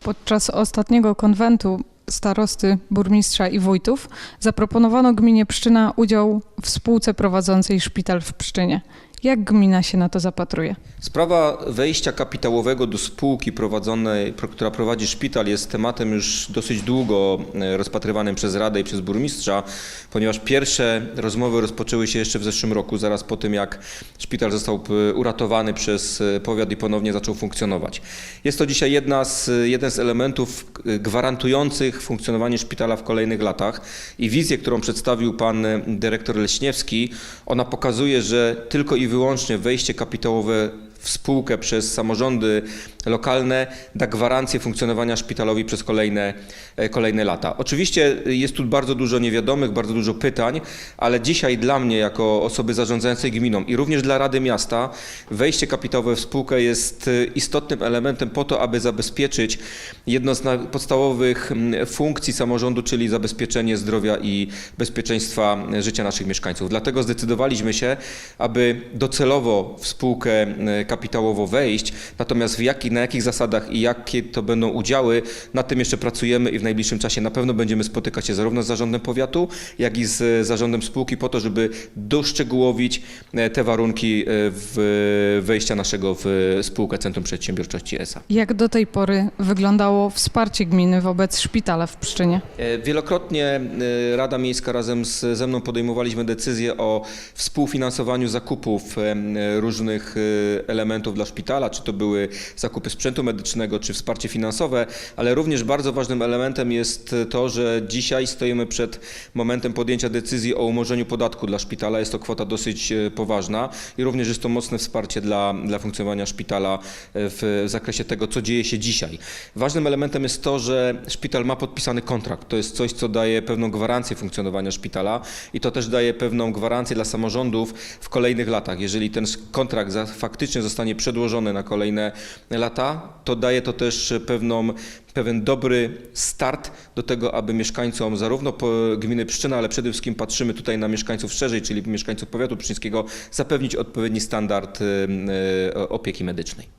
Podczas ostatniego konwentu starosty, burmistrza i wójtów zaproponowano gminie Pszczyna udział w spółce prowadzącej szpital w Pszczynie. Jak gmina się na to zapatruje? Sprawa wejścia kapitałowego do spółki prowadzonej, pro- która prowadzi szpital jest tematem już dosyć długo e, rozpatrywanym przez Radę i przez burmistrza, ponieważ pierwsze rozmowy rozpoczęły się jeszcze w zeszłym roku, zaraz po tym jak szpital został uratowany przez e, powiat i ponownie zaczął funkcjonować. Jest to dzisiaj jedna z, jeden z elementów e, gwarantujących funkcjonowanie szpitala w kolejnych latach i wizję, którą przedstawił pan dyrektor Leśniewski, ona pokazuje, że tylko i wyłącznie wejście kapitałowe w spółkę przez samorządy lokalne da gwarancję funkcjonowania szpitalowi przez kolejne, e, kolejne lata. Oczywiście jest tu bardzo dużo niewiadomych, bardzo dużo pytań, ale dzisiaj dla mnie jako osoby zarządzającej gminą i również dla Rady Miasta wejście kapitałowe w spółkę jest e, istotnym elementem po to, aby zabezpieczyć jedno z podstawowych funkcji samorządu, czyli zabezpieczenie zdrowia i bezpieczeństwa e, życia naszych mieszkańców. Dlatego zdecydowaliśmy się, aby docelowo w spółkę kapitałowo wejść, natomiast w jaki, na jakich zasadach i jakie to będą udziały, nad tym jeszcze pracujemy i w najbliższym czasie na pewno będziemy spotykać się zarówno z zarządem powiatu, jak i z e, zarządem spółki po to, żeby doszczegółowić e, te warunki e, wejścia naszego w spółkę Centrum Przedsiębiorczości ESA. Jak do tej pory wyglądało wsparcie gminy wobec szpitala w Pszczynie? Wielokrotnie Rada Miejska razem z, ze mną podejmowaliśmy decyzję o współfinansowaniu zakupów różnych e, elementów dla szpitala, czy to były zakupy sprzętu medycznego, czy wsparcie finansowe, ale również bardzo ważnym elementem jest to, że dzisiaj stoimy przed momentem podjęcia decyzji o umorzeniu podatku dla szpitala. Jest to kwota dosyć e, poważna i również jest to mocne wsparcie dla, dla funkcjonowania szpitala e, w zakresie tego, co dzieje się dzisiaj. Ważnym elementem jest to, że szpital ma podpisany kontrakt. To jest coś, co daje pewną gwarancję funkcjonowania szpitala i to też daje pewną gwarancję dla samorządów w kolejnych latach. Jeżeli ten kontrakt faktycznie zostanie przedłożony na kolejne lata, to daje to też pewną, pewien dobry start do tego, aby mieszkańcom zarówno gminy Pszczyna, ale przede wszystkim patrzymy tutaj na mieszkańców szerzej, czyli mieszkańców powiatu pszczyńskiego, zapewnić odpowiedni standard e, opieki medycznej.